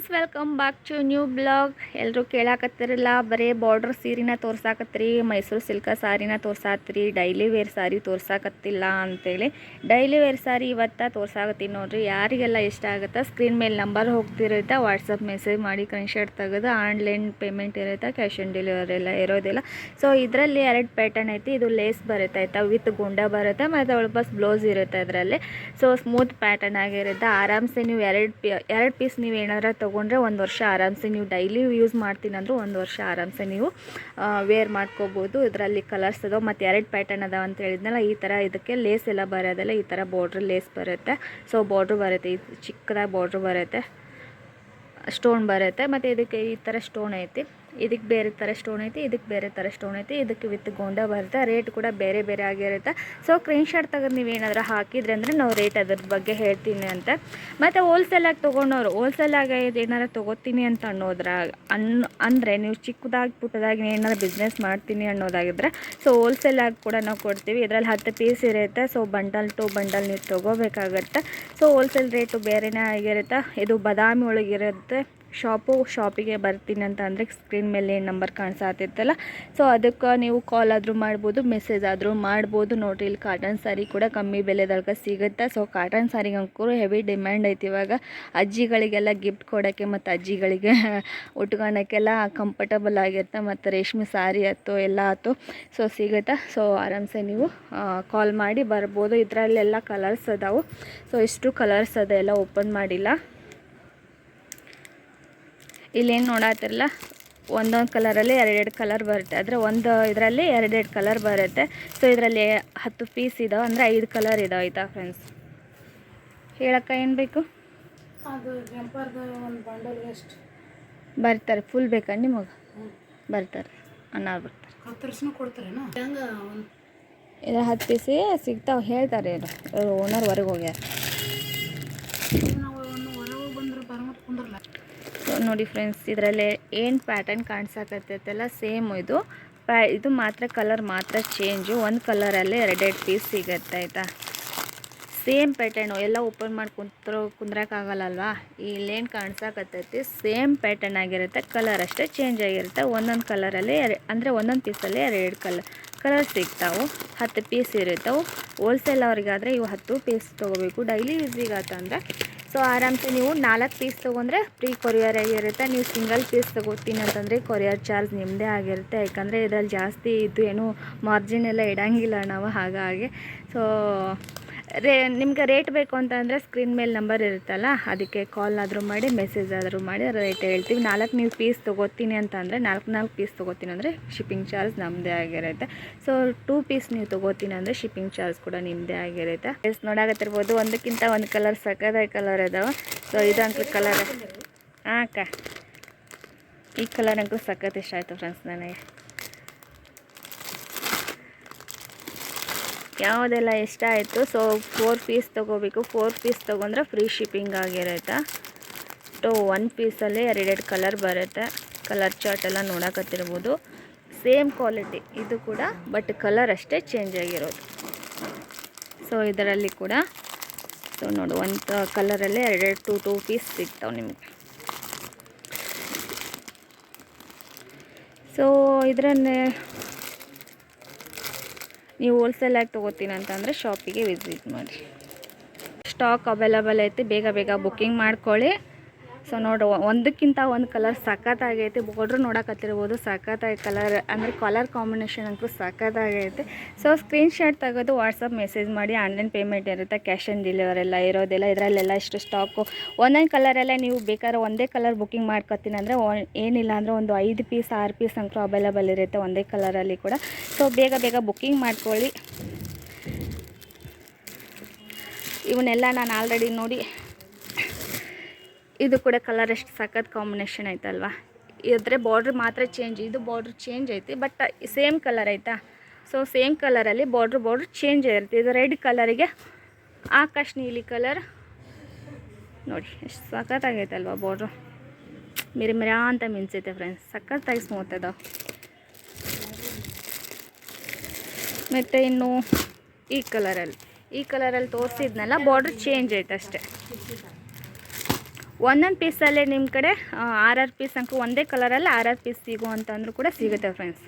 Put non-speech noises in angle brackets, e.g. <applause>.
Friends welcome back to new blog ಎಲ್ಲರೂ ಕೇಳಾಕತ್ತಿರಲ್ಲ, ಬರೀ ಬಾರ್ಡ್ರ್ ಸೀರಿನ ತೋರ್ಸಾಕತ್ರಿ, ಮೈಸೂರು ಸಿಲ್ಕ ಸಾರಿನ ತೋರ್ಸಾತ್ರಿ ಡೈಲಿ ವೇರ್ ಸಾರಿ ತೋರ್ಸಾಕತ್ತಿಲ್ಲ ಅಂತೇಳಿ. ಡೈಲಿ ವೇರ್ ಸಾರಿ ಇವತ್ತ ತೋರ್ಸಾಕತ್ತೀನಿ ನೋಡ್ರಿ, ಯಾರಿಗೆಲ್ಲ ಇಷ್ಟ ಆಗುತ್ತೆ ಸ್ಕ್ರೀನ್ ಮೇಲೆ ನಂಬರ್ ಹೋಗ್ತಿರುತ್ತೆ ವಾಟ್ಸಪ್ ಮೆಸೇಜ್ ಮಾಡಿ ಕ್ರೀನ್ಶಾಟ್ ತೆಗೆದು ಆನ್ಲೈನ್ ಪೇಮೆಂಟ್ ಇರುತ್ತೆ ಕ್ಯಾಶ್ ಆನ್ ಡೆಲಿವರಿ ಎಲ್ಲ ಇರೋದಿಲ್ಲ. ಸೊ ಇದರಲ್ಲಿ ಎರಡು ಪ್ಯಾಟರ್ನ್ ಐತಿ, ಇದು ಲೇಸ್ ಬರುತ್ತೆ, ಆಯ್ತಾ ವಿತ್ ಗುಂಡ ಬರುತ್ತೆ, ಮತ್ತು ಬಸ್ ಬ್ಲೌಸ್ ಇರುತ್ತೆ ಅದರಲ್ಲಿ. ಸೊ ಸ್ಮೂತ್ ಪ್ಯಾಟರ್ನ್ ಆಗಿರುತ್ತೆ, ಆರಾಮ್ಸೆ ನೀವು ಎರಡು ಪಿ ಎರಡು ಪೀಸ್ ನೀವು ಏನಾರ ತೊಗೊಂಡ್ರೆ ಒಂದು ವರ್ಷ ಆರಾಮ್ಸೆ ನೀವು ಡೈಲಿ ಯೂಸ್ ಮಾಡ್ತೀನಿ ಅಂದರೂ ಒಂದು ವರ್ಷ ಆರಾಮ್ಸೆ ನೀವು ವೇರ್ ಮಾಡ್ಕೋಬೋದು. ಇದರಲ್ಲಿ ಕಲರ್ಸ್ ಅದಾವೆ. ಮತ್ತು ಎರಡು ಪ್ಯಾಟರ್ನ್ ಅದಾವೆ ಅಂತ ಹೇಳಿದ್ನಲ್ಲ, ಈ ಥರ ಇದಕ್ಕೆ ಲೇಸ್ ಎಲ್ಲ ಬರೋದಲ್ಲ ಈ ಥರ ಬಾರ್ಡ್ರ್ ಲೇಸ್ ಬರುತ್ತೆ. ಸೊ ಬಾರ್ಡ್ರ್ ಬರುತ್ತೆ. ಇದು ಚಿಕ್ಕದಾಗಿ ಬಾರ್ಡ್ರ್ ಬರುತ್ತೆ. ಸ್ಟೋನ್ ಬರುತ್ತೆ. ಮತ್ತು ಇದಕ್ಕೆ ಈ ಥರ ಸ್ಟೋನ್ ಐತಿ. ಇದಕ್ಕೆ ಬೇರೆ ಥರ ಸ್ಟೋನ್ ಐತಿ, ಇದಕ್ಕೆ ಬೇರೆ ಥರ ಸ್ಟೋನ್ ಐತಿ, ಇದಕ್ಕೆ ವಿತ್ ಗೊಂಡ ಬರುತ್ತೆ ರೇಟ್ ಕೂಡ ಬೇರೆ ಬೇರೆ ಆಗಿರುತ್ತೆ. ಸೊ ಸ್ಕ್ರೀನ್ಶಾಟ್ ತೆಗೆದು ನೀವು ಏನಾದರೂ ಹಾಕಿದ್ರೆ ಅಂದರೆ ನಾವು ರೇಟ್ ಅದ್ರ ಬಗ್ಗೆ ಹೇಳ್ತೀನಿ ಅಂತ. ಮತ್ತು ಹೋಲ್ಸೇಲಾಗಿ ತೊಗೊಂಡವ್ರು ಹೋಲ್ಸೇಲಾಗಿ ಏನಾರು ತೊಗೋತೀನಿ ಅಂತ ಅನ್ನೋದ್ರ, ಅನ್, ಅಂದರೆ ನೀವು ಚಿಕ್ಕದಾಗಿ ಪುಟ್ಟದಾಗಿ ಏನಾರು ಬಿಸ್ನೆಸ್ ಮಾಡ್ತೀನಿ ಅನ್ನೋದಾಗಿದ್ರೆ ಸೊ ಹೋಲ್ಸೇಲಾಗಿ ಕೂಡ ನಾವು ಕೊಡ್ತೀವಿ. ಇದರಲ್ಲಿ ಹತ್ತು ಪೀಸ್ ಇರುತ್ತೆ ಸೊ ಬಂಡಲ್ ಟು ಬಂಡಲ್ ನೀವು ತೊಗೋಬೇಕಾಗತ್ತೆ. ಸೊ ಹೋಲ್ಸೇಲ್ ರೇಟು ಬೇರೆನೇ ಆಗಿರುತ್ತೆ. ಇದು ಬಾದಾಮಿ ಒಳಗಿರುತ್ತೆ. ಶಾಪು ಶಾಪಿಗೆ ಬರ್ತೀನಿ ಅಂತ ಅಂದರೆ ಸ್ಕ್ರೀನ್ ಮೇಲೆ ಏನು ನಂಬರ್ ಕಾಣಿಸಾತಿತ್ತಲ್ಲ. ಸೊ ಅದಕ್ಕೆ ನೀವು ಕಾಲ್ ಆದರೂ ಮಾಡ್ಬೋದು ಮೆಸೇಜ್ ಆದರೂ ಮಾಡ್ಬೋದು. ನೋಡಿರಿ ಇಲ್ಲಿ ಕಾಟನ್ ಸಾರಿ ಕೂಡ ಕಮ್ಮಿ ಬೆಲೆದೊಳಗೆ ಸಿಗುತ್ತೆ? ಸೊ ಕಾಟನ್ ಸ್ಯಾರಿಗಂಕೂ ಹೆವಿ ಡಿಮ್ಯಾಂಡ್ ಐತಿ ಇವಾಗ. ಅಜ್ಜಿಗಳಿಗೆಲ್ಲ ಗಿಫ್ಟ್ ಕೊಡೋಕ್ಕೆ ಮತ್ತು ಅಜ್ಜಿಗಳಿಗೆ <laughs> ಉಟ್ಕೊಳಕ್ಕೆಲ್ಲ ಕಂಫರ್ಟಬಲ್ ಆಗಿರುತ್ತೆ ಮತ್ತು ರೇಷ್ಮೆ ಸಾರಿ ಆಯ್ತು ಎಲ್ಲ ಆಯ್ತು ಸೊ ಸಿಗುತ್ತೆ? ಸೊ ಆರಾಮ್ಸೆ ನೀವು ಕಾಲ್ ಮಾಡಿ ಬರ್ಬೋದು. ಇದರಲ್ಲೆಲ್ಲ ಕಲರ್ಸ್ ಅದಾವು. ಸೊ ಇಷ್ಟು ಕಲರ್ಸ್ ಅದ ಎಲ್ಲ ಓಪನ್ ಮಾಡಿಲ್ಲ. ಇಲ್ಲೇನು ನೋಡತ್ತಿರಲ್ಲ ಒಂದೊಂದು ಕಲರಲ್ಲಿ ಎರಡೆರಡು ಕಲರ್ ಬರುತ್ತೆ. ಅಂದರೆ ಒಂದು ಇದರಲ್ಲಿ ಎರಡೆರಡು ಕಲರ್ ಬರುತ್ತೆ. ಸೊ ಇದರಲ್ಲಿ ಹತ್ತು ಪೀಸ್ ಇದಾವೆ ಅಂದರೆ ಐದು ಕಲರ್ ಇದಾವೆ ಆಯಿತಾ ಫ್ರೆಂಡ್ಸ್ ಹೇಳಕ್ಕ ಏನು ಬೇಕು? ಅದು ಜಂಪರ್ದು ಒಂದು ಬಂಡಲ್ ಎಷ್ಟು? ಬರ್ತಾರೆ ಫುಲ್ ಬೇಕಾ ನಿಮಗೆ? ಬರ್ತಾರೆ ಅನ್ನಾರು ಬರ್ತಾರೆ. ಇದು ಕೊಡ್ತಾರೇನು? ಹೆಂಗೆ ಒಂದು ಇದ್ರ ಹತ್ತು ಪೀಸಿ ಸಿಗ್ತಾವೆ ಹೇಳ್ತಾರೆ ಇದು ಓನರ್ ಹೊರಗೆ ಹೋಗ್ಯಾರ. ನೋಡಿ ಫ್ರೆಂಡ್ಸ್, ಇದರಲ್ಲಿ ಏನು ಪ್ಯಾಟರ್ನ್ ಕಾಣಿಸಕತ್ತೈತಲ್ಲ ಸೇಮ್ ಇದು. ಪ್ಯಾ ಇದು ಮಾತ್ರ ಕಲರ್ ಮಾತ್ರ ಚೇಂಜು ಒಂದು ಕಲರಲ್ಲಿ ಎರಡೆರಡು ಪೀಸ್ ಸಿಗತ್ತೆ ಆಯಿತಾ? ಸೇಮ್ ಪ್ಯಾಟರ್ನು ಎಲ್ಲ ಓಪನ್ ಮಾಡಿ ಕುಂತ್ರೋ ಕುಂದ್ರಕ್ಕಾಗಲ್ಲಲ್ವಾ ಇಲ್ಲೇನು ಕಾಣಿಸಕತ್ತೈತಿ ಸೇಮ್ ಪ್ಯಾಟರ್ನ್ ಆಗಿರುತ್ತೆ ಕಲರ್ ಅಷ್ಟೇ ಚೇಂಜ್ ಆಗಿರುತ್ತೆ. ಒಂದೊಂದು ಕಲರಲ್ಲಿ ಎರ, ಅಂದರೆ ಒಂದೊಂದು ಪೀಸಲ್ಲಿ ಎರಡು ಕಲರ್ ಕಲರ್ ಸಿಗ್ತಾವೆ. ಹತ್ತು ಪೀಸ್ ಇರುತ್ತವೆ. ಹೋಲ್ಸೇಲ್ ಅವ್ರಿಗಾದರೆ ಇವು ಹತ್ತು ಪೀಸ್ ತೊಗೋಬೇಕು. ಡೈಲಿ ಯೂಸಿಗೆ ಆತಂದ್ರೆ ಸೊ ಆರಾಮ್ಸೆ ನೀವು ನಾಲ್ಕು ಪೀಸ್ ತೊಗೊಂಡ್ರೆ ಫ್ರೀ ಕೊರಿಯರ್ ಆಗಿರುತ್ತೆ. ನೀವು ಸಿಂಗಲ್ ಪೀಸ್ ತೊಗೋತೀನಿ ಅಂತಂದರೆ ಕೊರಿಯರ್ ಚಾರ್ಜ್ ನಿಮ್ಮದೇ ಆಗಿರುತ್ತೆ. ಯಾಕಂದರೆ ಇದರಲ್ಲಿ ಜಾಸ್ತಿ ಇದು ಏನು ಮಾರ್ಜಿನ್ ಎಲ್ಲ ಇಡಂಗಿಲ್ಲ ನಾವು ಹಾಗಾಗಿ. ಸೊ ರೇ, ನಿಮ್ಗೆ ರೇಟ್ ಬೇಕು ಅಂತಂದರೆ ಸ್ಕ್ರೀನ್ ಮೇಲೆ ನಂಬರ್ ಇರುತ್ತಲ್ಲ, ಅದಕ್ಕೆ ಕಾಲ್ ಆದರೂ ಮಾಡಿ ಮೆಸೇಜ್ ಆದರೂ ಮಾಡಿ ರೇಟ್ ಹೇಳ್ತೀವಿ. ನಾಲ್ಕು ನೀವು ಪೀಸ್ ತೊಗೋತೀನಿ ಅಂತಂದರೆ ನಾಲ್ಕು ನಾಲ್ಕು ಪೀಸ್ ತೊಗೋತೀನಿ ಅಂದರೆ ಶಿಪ್ಪಿಂಗ್ ಚಾರ್ಜ್ ನಮ್ಮದೇ ಆಗಿರುತ್ತೆ. ಸೊ ಟೂ ಪೀಸ್ ನೀವು ತೊಗೋತೀನಿ ಅಂದರೆ ಶಿಪ್ಪಿಂಗ್ ಚಾರ್ಜ್ ಕೂಡ ನಿಮ್ಮದೇ ಆಗಿರುತ್ತೆ. ಎಸ್ ನೋಡಾಕತ್ತಿರ್ಬೋದು, ಒಂದಕ್ಕಿಂತ ಒಂದು ಕಲರ್ ಸಕ್ಕದಾಗಿ ಕಲರ್ ಇದಾವೆ. ಸೊ ಇದಂತೂ ಕಲರ್ ಹಾಂ ಅಕ್ಕ. ಈ ಕಲರ್ ಅಂಕಲ್ ಸಖತ್ ಇಷ್ಟ ಆಯಿತು ಫ್ರೆಂಡ್ಸ್ ನನಗೆ. ಯಾವುದೆಲ್ಲ ಇಷ್ಟ ಆಯಿತು? ಸೊ ಫೋರ್ ಪೀಸ್ ತೊಗೋಬೇಕು. ಫೋರ್ ಪೀಸ್ ತೊಗೊಂಡ್ರೆ ಫ್ರೀ ಶಿಪ್ಪಿಂಗ್ ಆಗಿರುತ್ತೆ. ಟು ಒನ್ ಪೀಸಲ್ಲಿ ಎರಡೆರಡು ಕಲರ್ ಬರುತ್ತೆ. ಕಲರ್ ಚಾರ್ಟ್ ಎಲ್ಲ ನೋಡಕತ್ತಿರ್ಬೋದು ಸೇಮ್ ಕ್ವಾಲಿಟಿ ಇದು ಕೂಡ ಬಟ್ ಕಲರ್ ಅಷ್ಟೇ ಚೇಂಜ್ ಆಗಿರೋದು. ಸೊ ಇದರಲ್ಲಿ ಕೂಡ ಸೊ ನೋಡು, ಒಂದು ಕಲರಲ್ಲೇ ಎರಡೆರಡು ಟೂ ಟೂ ಪೀಸ್ ಸಿಗ್ತಾವೆ ನಿಮಗೆ. ಸೊ ಇದರನ್ನೇ ನೀವು ಹೋಲ್ಸೇಲಾಗಿ ತೊಗೋತೀನಿ ಅಂತಂದರೆ ಶಾಪಿಗೆ ವಿಸಿಟ್ ಮಾಡಿ. ಸ್ಟಾಕ್ ಅವೈಲಬಲ್ ಐತಿ, ಬೇಗ ಬೇಗ ಬುಕ್ಕಿಂಗ್ ಮಾಡ್ಕೊಳ್ಳಿ. ಸೊ ನೋಡಿ ಒಂದಕ್ಕಿಂತ ಒಂದು ಕಲರ್ ಸಖತ್ತಾಗೈತೆ. ಬಾರ್ಡ್ರ್ ನೋಡೋಕತ್ತಿರ್ಬೋದು, ಸಖತ್ತಾಗಿ ಕಲರ್ ಅಂದರೆ ಕಲರ್ ಕಾಂಬಿನೇಷನ್ ಅಂತೂ ಸಖತ್ತಾಗೈತೆ. ಸೊ ಸ್ಕ್ರೀನ್ಶಾಟ್ ತೆಗೆದು ವಾಟ್ಸಪ್ ಮೆಸೇಜ್ ಮಾಡಿ ಆನ್ಲೈನ್ ಪೇಮೆಂಟ್ ಇರುತ್ತೆ ಕ್ಯಾಶ್ ಆನ್ ಡೆಲಿವರಿ ಎಲ್ಲ ಇರೋದಿಲ್ಲ. ಇದರಲ್ಲೆಲ್ಲ ಇಷ್ಟು ಸ್ಟಾಕು ಒಂದೊಂದು ಕಲರೆಲ್ಲ ನೀವು ಬೇಕಾದ್ರೆ ಒಂದೇ ಕಲರ್ ಬುಕ್ಕಿಂಗ್ ಮಾಡ್ಕೊತೀನಿ ಅಂದರೆ ಏನಿಲ್ಲ ಅಂದರೆ ಒಂದು ಐದು ಪೀಸ್ ಆರು ಪೀಸ್ ಅಂತೂ ಅವೈಲಬಲ್ ಇರುತ್ತೆ ಒಂದೇ ಕಲರಲ್ಲಿ ಕೂಡ. ಸೊ ಬೇಗ ಬೇಗ ಬುಕ್ಕಿಂಗ್ ಮಾಡ್ಕೊಳ್ಳಿ. ಇವನ್ನೆಲ್ಲ ನಾನು ಆಲ್ರೆಡಿ ನೋಡಿ. ಇದು ಕೂಡ ಕಲರ್ ಎಷ್ಟು ಸಖತ್ ಕಾಂಬಿನೇಷನ್ ಐತಲ್ವ? ಇದ್ರೆ ಬಾರ್ಡ್ರ್ ಮಾತ್ರ ಚೇಂಜ್ ಇದು ಬಾರ್ಡ್ರ್ ಚೇಂಜ್ ಐತಿ ಬಟ್ ಸೇಮ್ ಕಲರ್ ಐತಾ? ಸೊ ಸೇಮ್ ಕಲರಲ್ಲಿ ಬಾರ್ಡ್ರ್ ಬಾರ್ಡ್ರ್ ಚೇಂಜ್ ಆಗಿರುತ್ತೆ. ಇದು ರೆಡ್ ಕಲರಿಗೆ ಆಕಾಶ್ ನೀಲಿ ಕಲರ್ ನೋಡಿ, ಎಷ್ಟು ಸಖತ್ತಾಗೈತಲ್ವ ಬಾರ್ಡ್ರು ಮಿರಿ ಮಿರಾ ಅಂತ ಮಿನ್ಸೈತೆ ಫ್ರೆಂಡ್ಸ್ ಸಖತ್ತಾಗಿ ಸ್ಮೂತ್ ಅದಾವೆ. ಮತ್ತು ಇನ್ನು ಈ ಕಲರಲ್ಲಿ ಈ ಕಲರಲ್ಲಿ ತೋರಿಸಿದ್ನಲ್ಲ ಬಾರ್ಡ್ರ್ ಚೇಂಜ್ ಆಯ್ತು ಅಷ್ಟೇ. ಒಂದೊಂದು ಪೀಸಲ್ಲೇ ನಿಮ್ಮ ಕಡೆ ಆರಾರು ಪೀಸ್ ಅಂಕು ಒಂದೇ ಕಲರಲ್ಲಿ ಆರಾರು ಪೀಸ್ ಸಿಗೋ ಅಂತಂದ್ರೂ ಕೂಡ ಸಿಗುತ್ತೆ ಫ್ರೆಂಡ್ಸ್